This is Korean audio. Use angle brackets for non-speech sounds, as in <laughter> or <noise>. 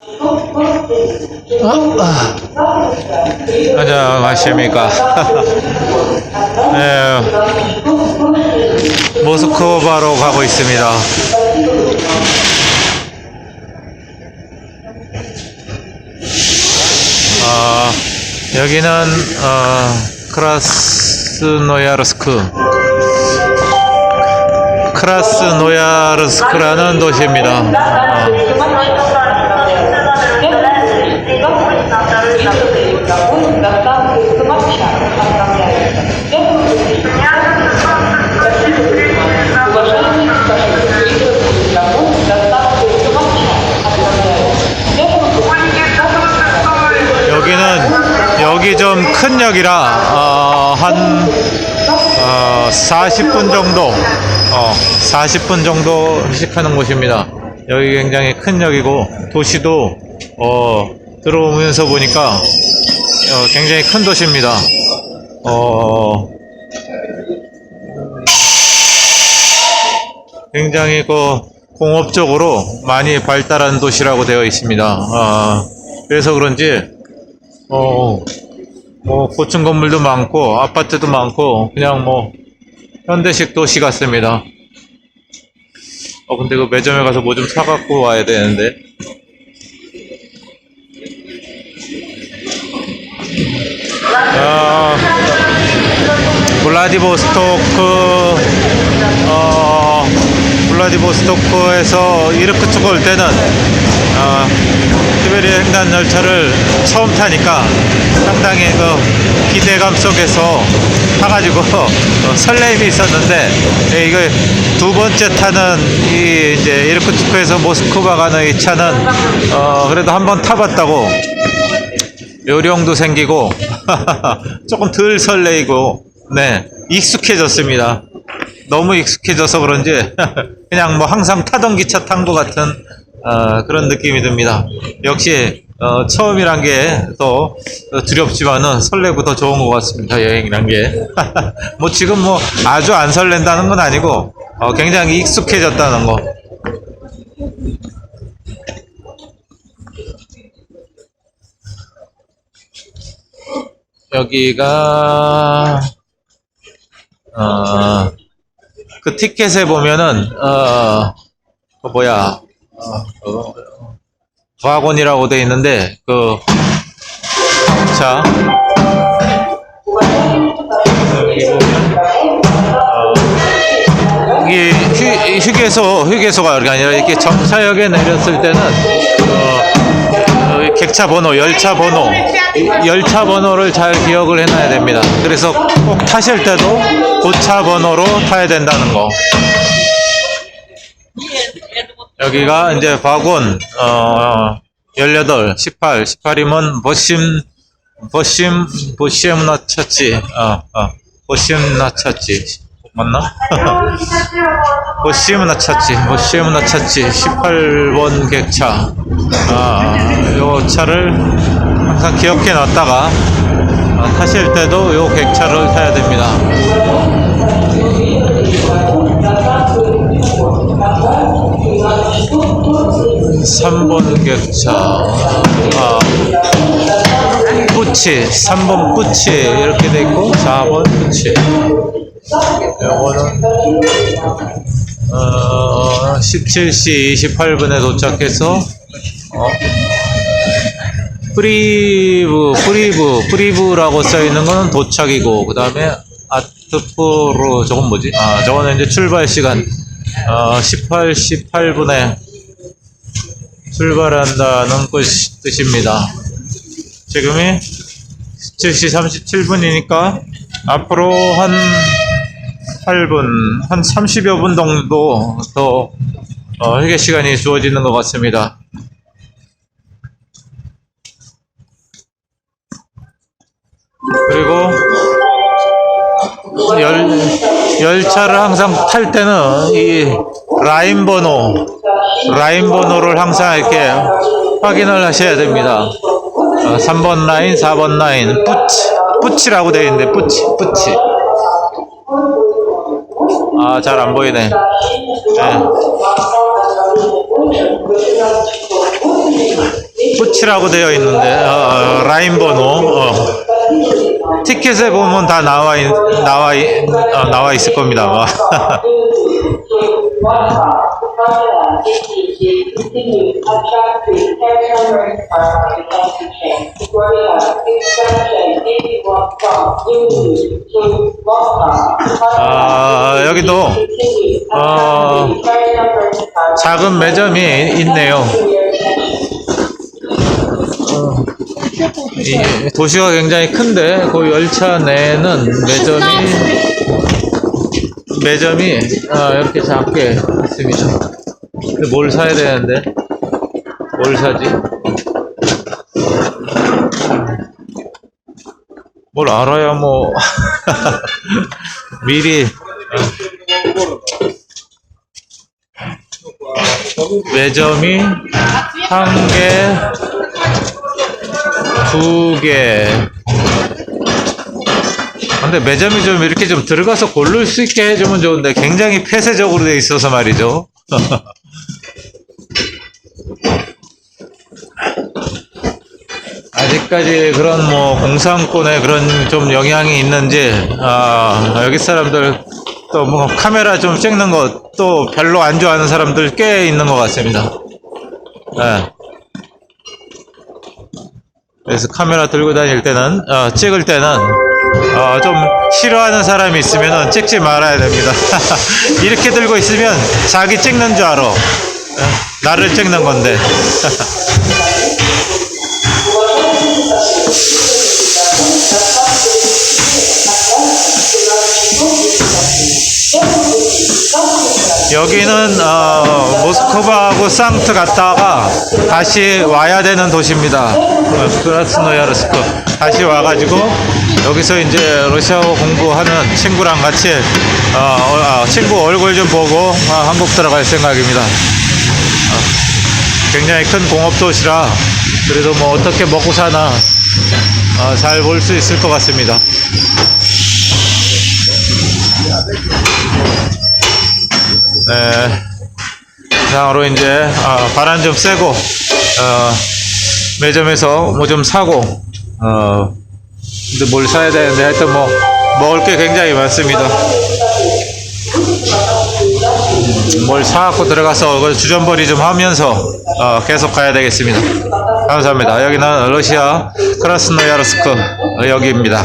어? 아. 안녕하십니까. <laughs> 네, 모스크바로 가고 있습니다. 아, 여기는 어, 크라스노야르스크 크라스노야르스크라는 도시입니다. 어, 여기 좀큰 역이라 어, 한 어, 40분 정도 어, 40분 정도 휴식하는 곳입니다. 여기 굉장히 큰 역이고 도시도 어, 들어오면서 보니까 어, 굉장히 큰 도시입니다. 어, 굉장히 그 공업적으로 많이 발달한 도시라고 되어 있습니다. 아, 그래서 그런지 어, 뭐 고층 건물도 많고 아파트도 많고 그냥 뭐 현대식 도시 같습니다. 어 근데 그 매점에 가서 뭐 좀 사갖고 와야 되는데. 아, 블라디보스토크 어 블라디보스토크에서 이르크츠크 올 때는 어, 시베리아 횡단 열차를 처음 타니까 상당히 그 기대감 속에서 타가지고 어, <laughs> 설레임이 있었는데 예, 이거 두 번째 타는 이 이제 이르크츠크에서 모스크바 가는 이 차는 어, 그래도 한번 타봤다고 요령도 생기고 <laughs> 조금 덜 설레이고 네 익숙해졌습니다. 너무 익숙해져서 그런지 <laughs> 그냥 뭐 항상 타던 기차 탄 것 같은 어, 그런 느낌이 듭니다. 역시 어, 처음이란 게 더 두렵지만은 설레고 더 좋은 것 같습니다. 여행이란 게. <laughs> 뭐 지금 뭐 아주 안 설렌다는 건 아니고 어, 굉장히 익숙해졌다는 거. 여기가 어, 그 티켓에 보면은 어, 그 뭐야 와곤이라고 돼 있는데 그 자. 여기 이 휴, 휴게소 휴게소가 아니라 이렇게 정차역에 내렸을 때는 어, 어, 객차 번호, 열차 번호, 열차 번호를 잘 기억을 해놔야 됩니다. 그래서 꼭 타실 때도 고차 번호로 타야 된다는 거. 여기가 이제 바곤 어 18, 18, 18이면 버심 버심 버심나 차치. 어, 어. 버심나 차치. 맞나? <laughs> 버심나 차치 버심나 차치. 18번 객차 아 요 차를 항상 기억해 놨다가 어, 타실 때도 요 객차를 타야 됩니다. 3번 객차. 아 뿌치 3번 뿌치. 이렇게 돼 있고 4번 뿌치. 요거는 어 17시 28분에 도착해서 어 프리브 프리브 프리브라고 써 있는 거는 도착이고 그 다음에 아트프로 저건 뭐지 아 저거는 이제 출발 시간 어 18, 18분에 출발한다는 뜻- 뜻입니다. 지금이 17시 37분이니까 앞으로 한 8분, 한 30여 분 정도 더 어, 회계 시간이 주어지는 것 같습니다. 그리고 열, 열차를 항상 탈 때는 이 라인 번호, 라인 번호를 항상 이렇게 확인을 하셔야 됩니다. 어, 3번 라인, 4번 라인, 뿌치, 뿌치라고 되어 있는데, 뿌치, 뿌치. 아, 잘 안 보이네. 네. 후치라고 되어 있는데 어, 라인 번호 어. 티켓에 보면 다 나와 있, 나와 있, 어, 나와 있을 겁니다. 아마. <laughs> 아, 여기도 어, 작은 매점이 있네요. 이 도시가 굉장히 큰데 그 열차 내에는 매점이 매점이 아, 이렇게 작게 있습니다. 근데 뭘 사야 되는데 뭘 사지? 뭘 알아야 뭐 <laughs> 미리 매점이 한 개, 두 개. 근데 매점이 좀 이렇게 좀 들어가서 고를 수 있게 해주면 좋은데 굉장히 폐쇄적으로 돼 있어서 말이죠. <laughs> 아직까지 그런 뭐 공산권의 그런 좀 영향이 있는지 아, 여기 사람들 또 뭐 카메라 좀 찍는 거또 별로 안 좋아하는 사람들 꽤 있는 것 같습니다. 예. 그래서 카메라 들고 다닐 때는 어, 찍을 때는 어, 좀 싫어하는 사람이 있으면 찍지 말아야 됩니다. <laughs> 이렇게 들고 있으면 자기 찍는 줄 알아. 어, 나를 찍는 건데. <laughs> 여기는 어, 모스크바하고 상트 갔다가 다시 와야 되는 도시입니다. 어, 크라스노야르스크 다시 와가지고 여기서 이제 러시아어 공부하는 친구랑 같이 어, 어, 아, 친구 얼굴 좀 보고 아, 한국 들어갈 생각입니다. 어, 굉장히 큰 공업 도시라 그래도 뭐 어떻게 먹고 사나 어, 잘볼 수 있을 것 같습니다. 네. 이상으로 이제 어, 바람 좀 쐬고 어, 매점에서 뭐 좀 사고 어, 뭘 사야 되는데 하여튼 뭐 먹을 게 굉장히 많습니다. 음, 뭘 사갖고 들어가서 주전벌이 좀 하면서 어, 계속 가야 되겠습니다. 감사합니다. 여기는 러시아 크라스노야르스크 여기입니다.